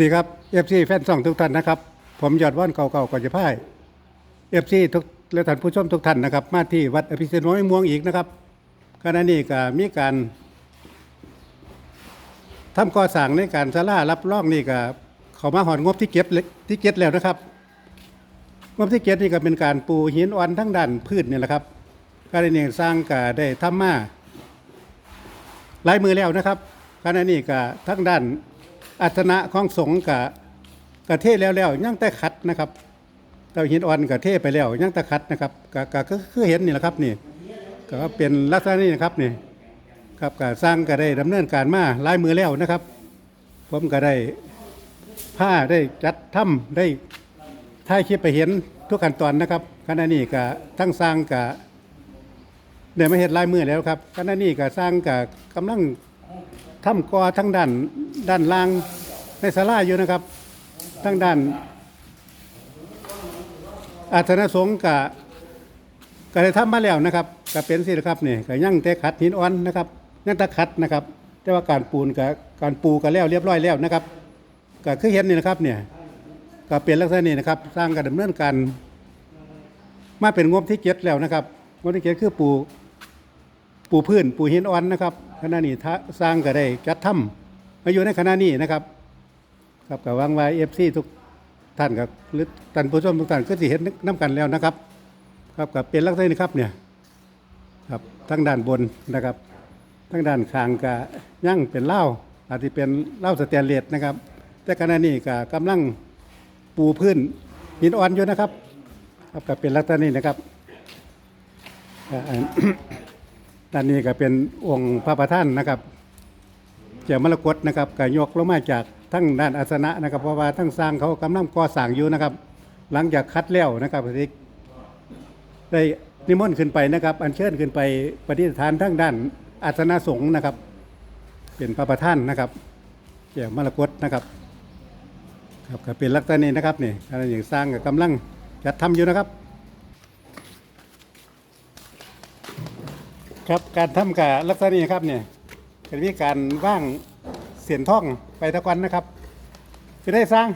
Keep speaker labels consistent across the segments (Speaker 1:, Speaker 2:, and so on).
Speaker 1: ดีครับเอฟซีแฟนซองทุกท่านนะครับ ผมยอดว่านเก่าๆก่อนจะพ่ายเอฟซีทุกและท่านผู้ชมทุกท่านนะครับ มาที่วัดอภิสิทธิ์น้อยม่วงอีกนะครับขณะนี้ก็มีการทำก่อสร้างในการสลารับรองนี่ก็เขามาหอนงบที่เก็บเล็กที่เก็บแล้วนะครับ งบที่เก็บนี่ก็เป็นการปูหินอ่อนทั้งด้านพืชนี่แหละครับการนี้สร้างก็ได้ทำมาหลายมือแล้วนะครับขณะนี้ก็ทั้งด้าน อัตนะของสงฆ์กับกะเทศแล้วแล้วยังแต่ขัดนะครับเตาหินอ่อนกะเทศไปแล้วยังแต่ขัดนะครับก็ก็ก็คือเห็นนี่แหละครับนี่ก็เป็นลักษณะนี้นะครับนี่ครับก็สร้างก็ได้ดำเนินการมาลายมือแล้วนะครับ ผมก็ได้ผ้าได้จัดถ้ำได้ถ่ายคลิปไปเห็นทุกขั้นตอนนะครับขณะนี้ก็ทั้งสร้างกับเดี๋ยวมาเห็ดลายมือแล้วครับขณะนี้ก็สร้างกับกำลัง ทำกอทั้งด้านด้านล่างในศาลาอยู่นะครับ ทั้งด้านอาสนะสงฆ์กับก็ได้ทำมาแล้วนะครับก็เป็นสิครับนี่ก็ยังแต่ขัดหินอ่อนนะครับยังต่ขัดนะครับ แต่ว่าการปูนกับการปูก็แล้วเรียบร้อยแล้วนะครับก็คือเห็นนี่นะครับเนี่ยก็เป็นลักษณะนี้นะครับ สร้างกระดำเนินการมาเป็นงบที่เจ็ดแล้วนะครับงบที่เจ็ดคือปู ปูพื้นปูหินอ่อนนะครับขณะนี้สร้างก็ได้จัดทำมาอยู่ในขณะนี้นะครับครับกับวางไว้เอฟซีทุกท่านครับหรือท่านผู้ชมทุกท่านก็สิเห็นน้ำกันแล้วนะครับ ครับกับเป็นลักษณะนี้ครับเนี่ยครับทั้งด้านบนนะครับทั้งด้านข้างก็ยั่งเป็นเหล้าอาจจะเป็นเหล้าสแตนเลสนะครับ แต่ขณะนี้ก็กำลังปูพื้นหินอ่อนอยู่นะครับ ครับก็เป็นลักษณะนี้นะครับ ด้านนี้ก็เป็นองค์พระประธานนะครับเจ้ามรกตนะครับก็ยกลงมาจากทั้งด้านอาสนะนะครับ เพราะว่าทั้งสร้างเขากำลังก่อสร้างอยู่นะครับ หลังจากคัดแล้วนะครับทีได้นิมนต์ขึ้นไปนะครับ อัญเชิญขึ้นไปปฏิสถานทั้งด้านอาสนะสงฆ์นะครับ เป็นพระประธานนะครับเจ้ามรกตนะครับครับก็เป็นลักษณะนี้นะครับนี่อะไรอย่างสร้างกับกำลังจัดทำอยู่นะครับ ครับการทำกับลักษณะนี้ครับเนี่ยจะมีการว่างเสียนท่องไปตะกวันนะครับจะได้สร้าง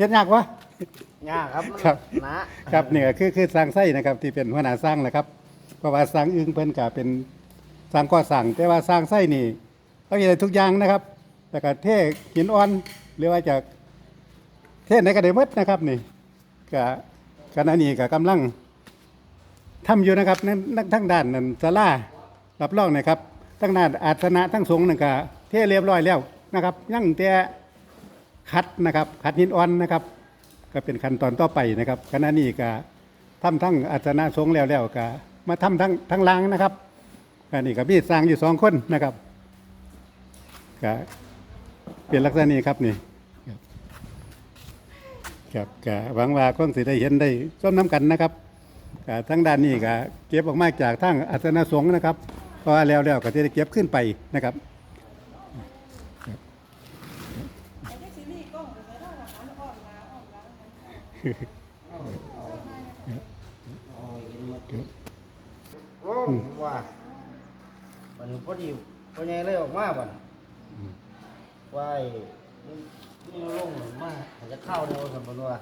Speaker 1: ยัดยากวะ
Speaker 2: ยากครับ
Speaker 1: ครับ
Speaker 2: นะครับ
Speaker 1: เนี่ยก็คือคือสร้างไส้นะครับที่เป็นหัวหน้าสร้างแหละครับเพราะว่าสร้างอึ้งเพิ่นก็เป็นสร้างก่อสร้างแต่ว่าสร้างไส้นี่ต้องอย่างทุกอย่างนะครับ แต่ก็เทหินอ่อนหรือว่าจากเทศในกระเดมดนะครับนี่ก็ขณะนี้ก็กำลัง ทำอยู่นะครับนั่นนั่นทั้งด้านนั่นศาลารับรองนะครับทั้งด้านอาสนะทั้งสงฆ์นั่นก็เทเรียบร้อยแล้วนะครับยังแต่ขัดนะครับขัดหินอ่อนนะครับ ก็เป็นขั้นตอนต่อไปนะครับขณะนี้ก็ทำทั้งอาสนะสงฆ์แล้วแล้วก็มาทำทั้งทั้งล่างนะครับอันนี้ก็มีสร้างอยู่สองคนนะครับก็เป็นลักษณะนี้ครับนี่ครับครับก็หวังว่าคงสิได้เห็นได้ส้มน้ำกันนะครับก็ ทั้งด้านนี้ก็เก็บออกมาจากทั้งอาสนะสงฆ์นะครับเพราะว่าแล้วแล้วก็จะได้เก็บขึ้นไปนะครับ
Speaker 2: โอ้ว่ามันพอดีพอใหญ่เลยออกมาบ่นว่ายนี่นี่ลงมาอาจจะเข้าเดียวสมบูรณ์ว่า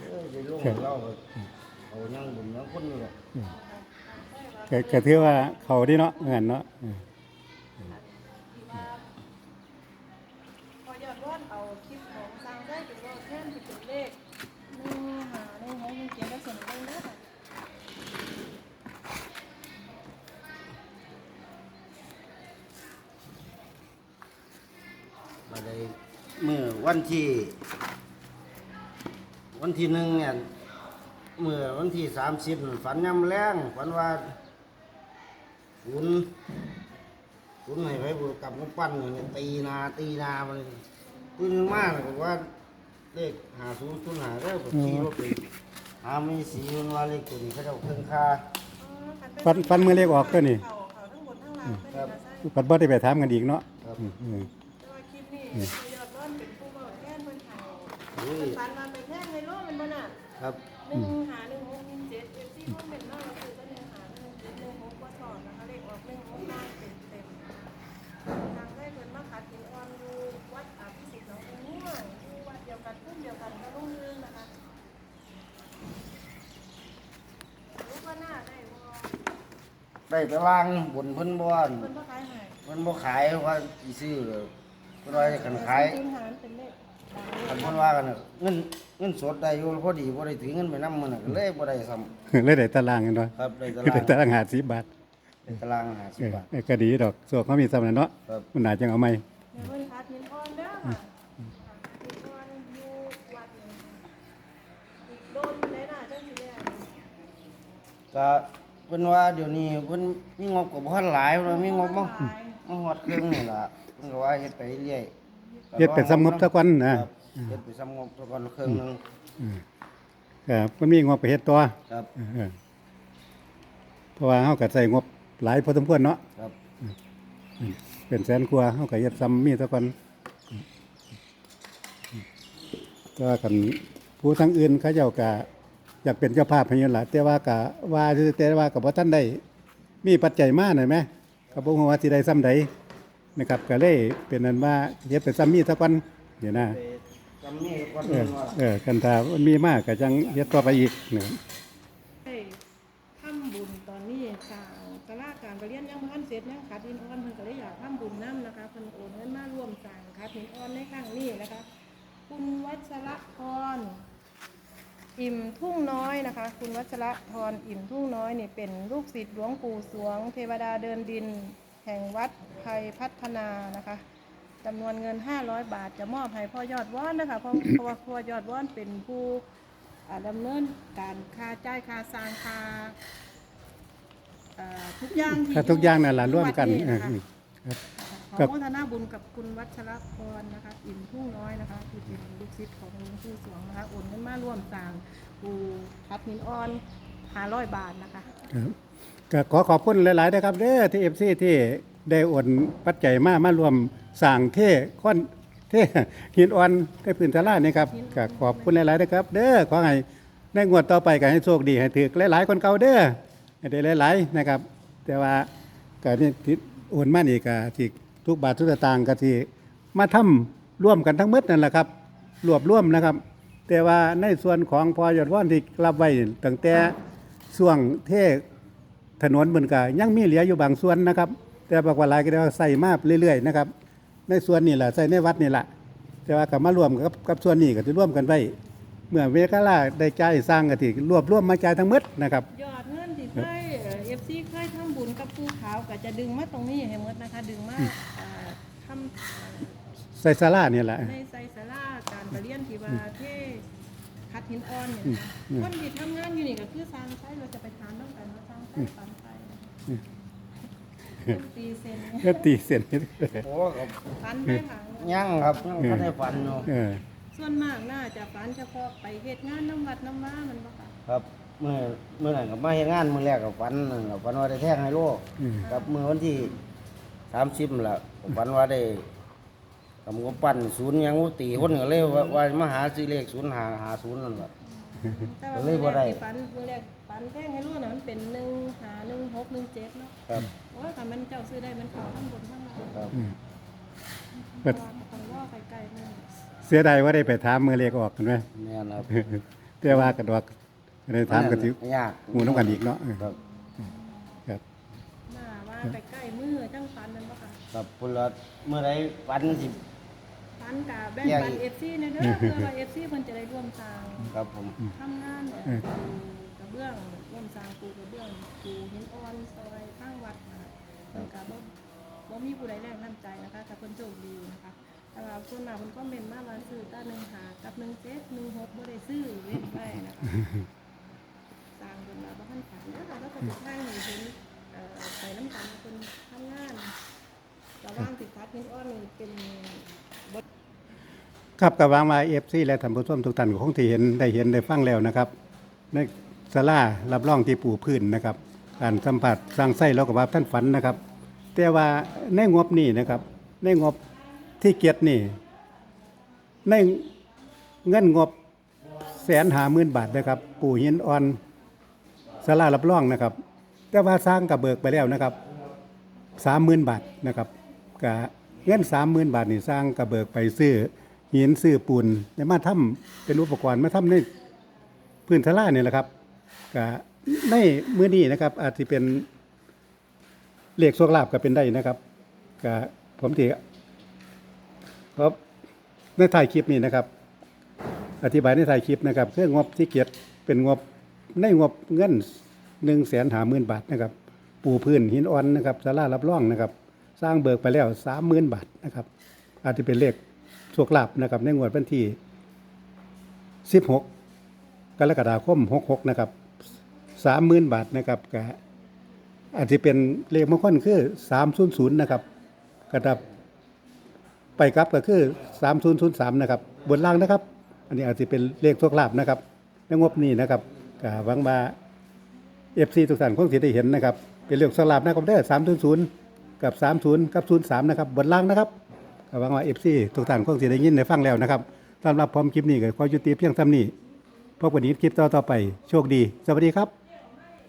Speaker 2: เอ้ยจะลงเล่าก็ เอายังบุญยังคนอยู่หรอก
Speaker 1: ก็ก็ถือว่าเขาดีเนาะเงินเนาะเออ
Speaker 3: พอยอดวาดเอาคลิปของสร้างได้เป็นว่าแท่นเป็นเลขหนึ่งหาหนึ่งหกหนึ่งเจ็ดแล้วส่วนหนึ่งนะ
Speaker 2: มาได้เมื่อวันที่ วันที่หนึ่งเนี่ย เมื่อวันที่สามสิบฝันยำแรงฝันว่าขุนขุนให้ไปบุกกับมุปั้นเนี่ยตีนาตีนามันตื่นมากเลยบอกว่าเลขหาศูนย์ศูนย์หาได้ผมขี่รถไปหาไม่สีมันว่าเลขตัวนี้เขาจะเอาเครื่องค่า
Speaker 1: ฟันฟันมือเล็กออกตัวนี่
Speaker 3: เขาเขาทั้งบนทั้งล่างไม่ได้มาใส่
Speaker 1: ปัดบ่ได้ไปถามกันอีกเนาะ
Speaker 2: ครับ
Speaker 1: อืมอืม
Speaker 3: แต่ว่าคลิปนี้พอยอดวาดเป็นผู้บอกแท่นเพิ่นเขา
Speaker 2: เฮ้ย
Speaker 3: ฝันมาเป็นแท่นในโลกมันบ่น่ะ
Speaker 2: ครับ
Speaker 3: หนึ่งหาหนึ่งหกหนเจ็ดเอฟซีก็เป็นนอกคือก็หนึ่งหาหนึ่งเจ็ดหนึ่งหกก็ถอดนะคะเลขออกหนึ่งหกได้เต็มเต็มทางได้คนมาขาดหินอ่อดูวัดอภิสิทธิ์หนองม่วงอยวัดเดียวกันพุ่มเดียวกันก็รุ่งเรืองนะคะรู้ว่าหน้า
Speaker 2: ได้บ่ได้แตาางบนเพิ่นบ่อน
Speaker 3: เพิ่นก็ขายให้
Speaker 2: เพิ่นบ่ขายว่าสิซื้อก็ยเพิ่นว่าคันขาย
Speaker 3: เป็นเลข
Speaker 2: คันเพิ่นว่ากันน่ะเงินเงินสดได้อยู่พอดีบ่ได้ถือเงินไปนำมื้อน่ะก็เลยบ่ได้ซ้ำ
Speaker 1: เลยได้ตารางกันเนาะ
Speaker 2: ครับได้ตา
Speaker 1: คือ
Speaker 2: รา
Speaker 1: ได้
Speaker 2: ง
Speaker 1: ตารางหาสิบบาท
Speaker 2: ได้ตาราง
Speaker 1: เอ
Speaker 2: 50บาท
Speaker 1: อก็ดีดอกส่วนเขามีสำนักเนาะ
Speaker 2: ครับ
Speaker 1: มันน่าจังเอาไหม
Speaker 3: เนี่ยเพิ่นคัดหินอ่อนเด้อค่ะหินอ่อนอยู่วัดนี่อีกโดนได้น่าจังสิแล้ว
Speaker 2: ก็เพิ่นว่าเดี๋ยวนี้เพิ่นมีงบก็บ่ทันหลายเพิ่นว่ามีงบบ่มาฮอดครึ่งนี่ล่ะเพิ่นก็ว่าเฮ็ดไปเรื่อย
Speaker 1: เฮ็ดเป็นสำงบตะกอนนะ
Speaker 2: ครับเฮ็ดไปซ้ำงบตะกอนครึ่งหนึง
Speaker 1: ครับมันมีงบไปเฮ็ดตัว
Speaker 2: ครับ
Speaker 1: เออเพราะว่าเฮาก็ใส่งบหลายพอสมควรเนาะ
Speaker 2: ครับ
Speaker 1: เป็นแสนกว่าเฮาก็เฮ็ดซ้ำมีตะกอนก็กันผู้ทั้งอื่นเขาเจ้าก็อยากเป็นเจ้าภาพให้อยู่ล่ะแต่ว่าก็ว่าซื่อแต่ว่าก็บ่ทันได้มีปัจจัยมาหน่อยไหมก็บ่ฮู้ว่าสิได้ซ้ำใด นะครับก็เลยเป็นนั้นว่าเฮ็ดไปซ้ำมีตะกอนเดี๋ยวนะ
Speaker 2: ไปซ้ำนี่ก่อน
Speaker 1: เอ
Speaker 2: เพิ่
Speaker 1: อน
Speaker 2: ว่า
Speaker 1: เออกันถ้ามันมีมากก็จังเฮ็ดต่อไปอีกนะครับ
Speaker 3: ได้ทำบุญตอนนี้สร้างกะลาการประเรียนยังบ่ทันเสร็จยังขาดหินอ่อนเพิ่นก็เลยอยากทำบุญนํนะคะเพิ่นโอนเงินมาร่วมสร้างขาดหินอ่อนในครั้งนี้นะคะ คุณวัชระพรอิ่มทุ่งน้อยนะคะ คุณวัชระพรอิ่มทุ่งน้อยนี่เป็นลูกศิษย์หลวงปู่สวง เทวดาเดินดิน แห่งวัดไทยพัฒนานะคะจำนวนเงิน 500 บาท จะมอบให้พ่อยอดว่อนนะคะเพราะเพราะว่าพ่อยอดว่อนเป็นผู้อ่าดำเนินการค่าจ่ายค่าสร้างค่าเอ่อทุกอย่างที่
Speaker 1: ถ้าทุกอย่างนั่นล่ะร่วมกัน
Speaker 3: วัด
Speaker 1: เออ
Speaker 3: นะคะ
Speaker 1: อืม
Speaker 3: ข
Speaker 1: ครั
Speaker 3: อบโมทนาบุญกับคุณวัชรพรนะคะ อิ่มทุ่งน้อยนะคะที่เป็นลูกศิษย์ของหลวงปู่สวงนะคะโอนเงินมาร่วมสร้างปูทับหินอ่อน500บาทนะคะ
Speaker 1: ครับ ก็ขอขอบคุณหลายๆนะครับเด้อที่ FC ที่ได้โอนปัจจัยมามารวมสร้างเท่ค่อนเท่หินอ่อนได้พื้นทลานี่ครับก็ขอบคุณหลายๆนะครับ เด้อขอให้ในงวดต่อไปก็ให้โชคดีให้ถือหลายๆคนเก่าเด้อให้ได้หลายๆนะครับ แต่ว่าก็นี่ที่โอนมานี่ก็ที่ทุกบาททุกสตางค์ก็ที่มาทำร่วมกันทั้งหมดนั่นแหละครับรวบรวมนะครับ แต่ว่าในส่วนของพอยอดว่อนที่รับไว้ตั้งแต่ช่วงเท ถนนมันก็ยังมีเหลืออยู่บางส่วนนะครับ แต่บอกว่าหลายก็ได้ว่าใส่มาเรื่อยๆนะครับ ในส่วนนี้แหละใส่ในวัดนี่แหละแต่ว่ากับมารวมกับกับส่วนนี้ก็จะร่วมกันไว้เมื่อเวกาลาได้จ่ายสร้างก็ที่รวบรวมมาจ่ายทั้งหมดนะครับ
Speaker 3: ยอดเงินที่เคยเอฟซีเคยทำบุญกับปูขาวก็จะดึงมาตรงนี้ให้หมดนะคะดึงมาเอ่อทำ
Speaker 1: ใส่ศาลานี่แหละ
Speaker 3: ในไซสาราการประเรียนที่ว่าเทคัดหินอ่อนเนี่ยนะคะคนที่ทำงานอยู่นี่ก็คือสร้างไส้เราจะไปทานต้องกัน ว่าสร้างไส้ปันตีเซน
Speaker 1: ก็ตีเส้น
Speaker 2: โอ้กับ
Speaker 3: ฟันไหมคะ
Speaker 2: ยังครับยังบ่ได้ฝันอยู่
Speaker 1: เออ
Speaker 3: ส่วนมากน่าจะฟันเฉพาะไปเหตุงานน้ำวัดน้ำว่ามันบ่ค่ะ
Speaker 2: ครับเมื่อเมื่อนั้นก็มาเฮ็ดงานมื้อแรกก็ฝันนั่นล่ะฝันว่าได้แท่งให้โลก
Speaker 1: อืม
Speaker 2: กับมื้อวันที่30ล่ะก็ฝันว่าได้กำกปั้นศูนย์ยังบ่ตีคนก็เลยว่าว่ามาหาซื้อเลข0550นั่นล่ะ
Speaker 3: แต่ว่า
Speaker 2: เลยบ่ได้
Speaker 3: ฟันเมื่อแรก ฟันแท่งให้รู้นะมันเป็นหนึ่งหาหนึ่งหกหนึ่งเจ็ดเนาะ
Speaker 2: ครับ
Speaker 3: โอ้ยถ้ามันเจ้าซื้อได้มันเข้าทั้งบนทั้งล่าง
Speaker 2: ครับ
Speaker 1: อืม
Speaker 3: เพราะว่าต้องว่าไกลๆนี่
Speaker 1: เสียดายว่าได้ไปถามมือเลขออกกันไหม
Speaker 2: แม่นครับ
Speaker 1: แต่ว่ากระดอกได้ถามกันสิ
Speaker 2: ยาก
Speaker 1: หมู่น้ำกันอีกเนาะ
Speaker 2: ครับ
Speaker 1: ครับ
Speaker 3: หน้าว่าใกล้ๆมือจังฟันมันบ่ค่ะ
Speaker 2: ครับพุ่นละเมื่อใดฝันสิ
Speaker 3: ฟันกับแบ่ง
Speaker 2: แยก
Speaker 3: ปัน
Speaker 2: อีก
Speaker 3: เอฟซีนะเด้อเพื่อว่าเอฟซีเพิ่นจะได้ร่วมสร้าง
Speaker 2: ครับผม
Speaker 3: ทำงานเนี่ยปูกระเบื้องร่วมสร้างปูกระเบื้องปูหินอ่อนซอยข้างวัดนะคะเพิ่นก็บ่บ่มีผู้ใดแรงน้ำใจนะคะถ้าเพิ่นโชคดีนะคะแต่ว่าส่วนมากเพิ่นก็เมนมาว่าซื้อตาหนึ่งหากับหนึ่งเจ็ดหนึ่งหกบ่ได้ซื้อเว้นไว้นะคะสร้างเพิ่นมาบ่ทันฝันเด้อค่ะแล้วก็จะทางให้เห็นเอ่อไปน้ำกันเพิ่นทำงานระว่างติดทัดหินอ่อนนี่เป็น
Speaker 1: ครับกับวางมาเอฟซีและท่านผู้ชมทุกท่านก็คงที่เห็นได้เห็นได้ฟังแล้วนะครับใน ศาลารับรองที่ปูพื้นนะครับการสัมผัสสร้างไส้แล้วก็ว่าท่านฝันนะครับ แต่ว่าในงบนี่นะครับ ในงบที่เกียรตินี่ ในเงินงบแสนหาหมื่นบาทนะครับ ปู่หินอ่อนศาลารับรองนะครับ แต่ว่าสร้างกับเบิกไปแล้วนะครับสามหมื่นบาทนะครับกะเงินสามหมื่นบาทนี่สร้างกระเบิกไปซื้อหินซื้อปูนในมาทำเป็นอุปกรณ์มาทำในพื้นทลาเนี่ยแหละครับ กะในมือนี้นะครับ อาจจะเป็นเลขโชคลาภก็เป็นได้นะครับก็ผมที่เพราะในถ่ายคลิปนี้นะครับ อธิบายในถ่ายคลิปนะครับเคืองบที่เกียรติเป็นงบในงบเงินหนึ่งแสนหาหมื่นบาทนะครับ ปูพื้นหินอ่อนนะครับสารารับรองนะครับ สร้างเบิกไปแล้วสามหมื่นบาทนะครับ อาจจะเป็นเลขโชคลาภนะครับ ในงวดวันที่สิบหกกรกฎาคมหกหกนะครับ สามหมื่นบาทนะครับก็อาจจะเป็นเลขมงคลคือสามศูนย์ศูนย์นะครับกระดับไปกลับก็คือ3003นย์ศูนย์สามนะครับ บนล่างนะครับ อันนี้อาจจะเป็นเลขโชคลาภนะครับในงบนี้นะครับก็หวังว่า FC ทุกท่านคงสิได้เห็นนะครับ เป็นเลขโชคลาภนะครับได้300กับ30กับ03นย์สามนะครับบนล่างนะครับก็หวังว่า FC ทุกท่านคงสิได้ยินได้ฟังแล้วนะครับสำหรับพร้อมคลิปนี้ก็ขอยุติเพียงเท่านี้พบกันอีกคลิปต่อๆไป โชคดี สวัสดีครับ